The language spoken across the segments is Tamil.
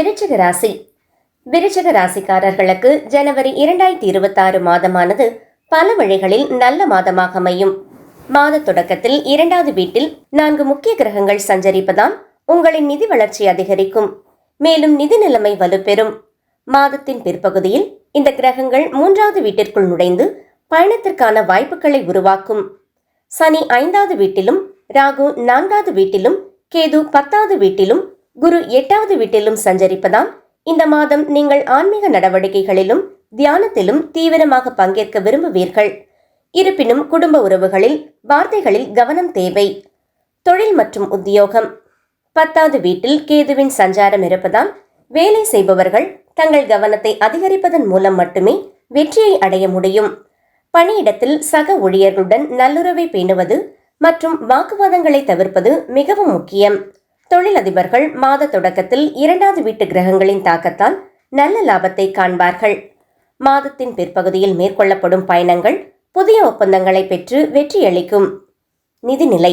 விருச்சிக ராசி. விருச்சிக ராசிக்காரர்களுக்கு ஜனவரி இரண்டாயிரத்தி இருபத்தாறு மாதமானது பல வழிகளில் நல்ல மாதமாக அமையும். மாத தொடக்கத்தில் இரண்டாவது வீட்டில் நான்கு முக்கிய கிரகங்கள் சஞ்சரிப்பதால் உங்களின் நிதி வளர்ச்சி அதிகரிக்கும். மேலும் நிதி நிலைமை வலுப்பெறும். மாதத்தின் பிற்பகுதியில் இந்த கிரகங்கள் மூன்றாவது வீட்டிற்குள் நுழைந்து பயணத்திற்கான வாய்ப்புகளை உருவாக்கும். சனி ஐந்தாவது வீட்டிலும் ராகு நான்காவது வீட்டிலும் கேது பத்தாவது வீட்டிலும் குரு எட்டாவது வீட்டிலும் சஞ்சரிப்பதால் இந்த மாதம் நீங்கள் ஆன்மீக நடவடிக்கைகளிலும் தியானத்திலும் தீவிரமாக பங்கேற்க விரும்புவீர்கள். இருப்பினும் குடும்ப உறவுகளில் வார்த்தைகளில் கவனம் தேவை. தொழில் மற்றும் உத்தியோகம். பத்தாவது வீட்டில் கேதுவின் சஞ்சாரம் இருப்பதால் வேலை செய்பவர்கள் தங்கள் கவனத்தை அதிகரிப்பதன் மூலம் மட்டுமே வெற்றியை அடைய முடியும். பணியிடத்தில் சக ஊழியர்களுடன் நல்லுறவை பேணுவது மற்றும் வாக்குவாதங்களை தவிர்ப்பது மிகவும் முக்கியம். தொழிலதிபர்கள் மாத தொடக்கத்தில் இரண்டாவது வீட்டு கிரகங்களின் தாக்கத்தால் நல்ல லாபத்தை காண்பார்கள். மாதத்தின் பிற்பகுதியில் மேற்கொள்ளப்படும் பயணங்கள் புதிய ஒப்பந்தங்களை பெற்று வெற்றியளிக்கும் நிதிநிலை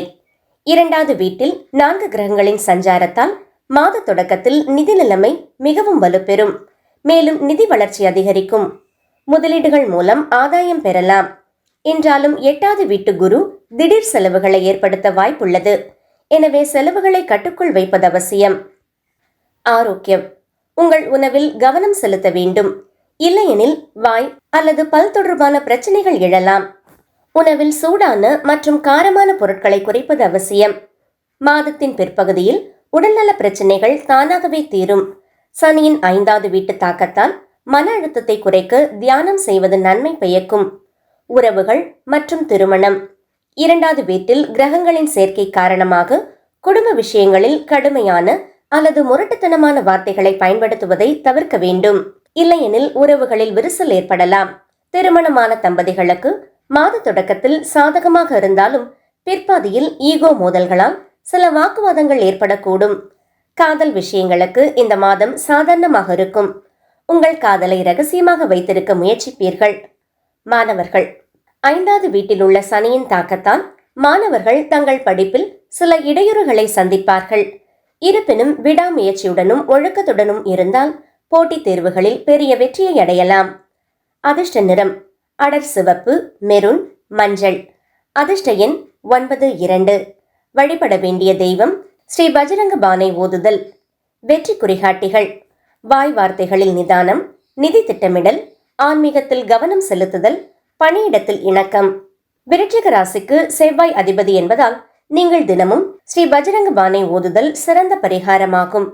இரண்டாவது வீட்டில் நான்கு கிரகங்களின் சஞ்சாரத்தால் மாத தொடக்கத்தில் நிதி நிலைமை மிகவும் வலுப்பெறும். மேலும் நிதி வளர்ச்சி அதிகரிக்கும். முதலீடுகள் மூலம் ஆதாயம் பெறலாம். என்றாலும் எட்டாவது வீட்டு குரு திடீர் செலவுகளை ஏற்படுத்த வாய்ப்புள்ளது. எனவே செலவுகளை கட்டுக்குள் வைப்பது அவசியம். ஆரோக்கியம். உங்கள் உணவில் கவனம் செலுத்த வேண்டும். இல்லையெனில் வாய் அல்லது பல் தொடர்பான பிரச்சனைகள் எழலாம். உணவில் சூடான மற்றும் காரமான பொருட்களை குறைப்பது அவசியம். மாதத்தின் பிற்பகுதியில் உடல்நல பிரச்சனைகள் தானாகவே தீரும். சனியின் ஐந்தாவது வீட்டு தாக்கத்தால் மன அழுத்தத்தை குறைக்க தியானம் செய்வது நன்மை பயக்கும். உறவுகள் மற்றும் திருமணம். இரண்டாவது வீட்டில் கிரகங்களின் சேர்க்கை காரணமாக குடும்ப விஷயங்களில் கடுமையான அல்லது முரட்டுத்தனமான வார்த்தைகளை பயன்படுத்துவதை தவிர்க்க வேண்டும். இல்லையெனில் உறவுகளில் விரிசல் ஏற்படலாம். திருமணமான தம்பதிகளுக்கு மாத தொடக்கத்தில் சாதகமாக இருந்தாலும் பிற்பாதியில் ஈகோ மோதல்களால் சில வாக்குவாதங்கள் ஏற்படக்கூடும். காதல் விஷயங்களுக்கு இந்த மாதம் சாதாரணமாக இருக்கும். உங்கள் காதலை ரகசியமாக வைத்திருக்க முயற்சிப்பீர்கள். மாணவர்கள் ஐந்தாவது வீட்டில் உள்ள சனியின் தாக்கத்தால் மாணவர்கள் தங்கள் படிப்பில் சில இடையூறுகளை சந்திப்பார்கள். இருப்பினும் விடாமுயற்சியுடனும் ஒழுக்கத்துடனும் இருந்தால் போட்டித் தேர்வுகளில் பெரிய வெற்றியை அடையலாம். அதிர்ஷ்ட நிறம் அடர் சிவப்பு மெரூன் மஞ்சள். அதிர்ஷ்ட எண் ஒன்பது இரண்டு. வழிபட வேண்டிய தெய்வம் ஸ்ரீ பஜரங்க பானை ஓதுதல். வெற்றி குறிகாட்டிகள் வாய் வார்த்தைகளில் நிதானம் நிதி திட்டமிடல் ஆன்மீகத்தில் கவனம் செலுத்துதல் பணியிடத்தில் இணக்கம். விருச்சிக ராசிக்கு செவ்வாய் அதிபதி என்பதால் நீங்கள் தினமும் ஸ்ரீ பஜரங்க பானை ஓதுதல் சிறந்த பரிகாரமாகும்.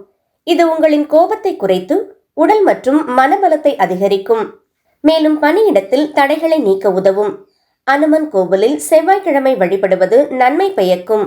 இது உங்களின் கோபத்தை குறைத்து உடல் மற்றும் மனபலத்தை அதிகரிக்கும். மேலும் பணியிடத்தில் தடைகளை நீக்க உதவும். அனுமன் கோவிலில் செவ்வாய்க்கிழமை வழிபடுவது நன்மை பயக்கும்.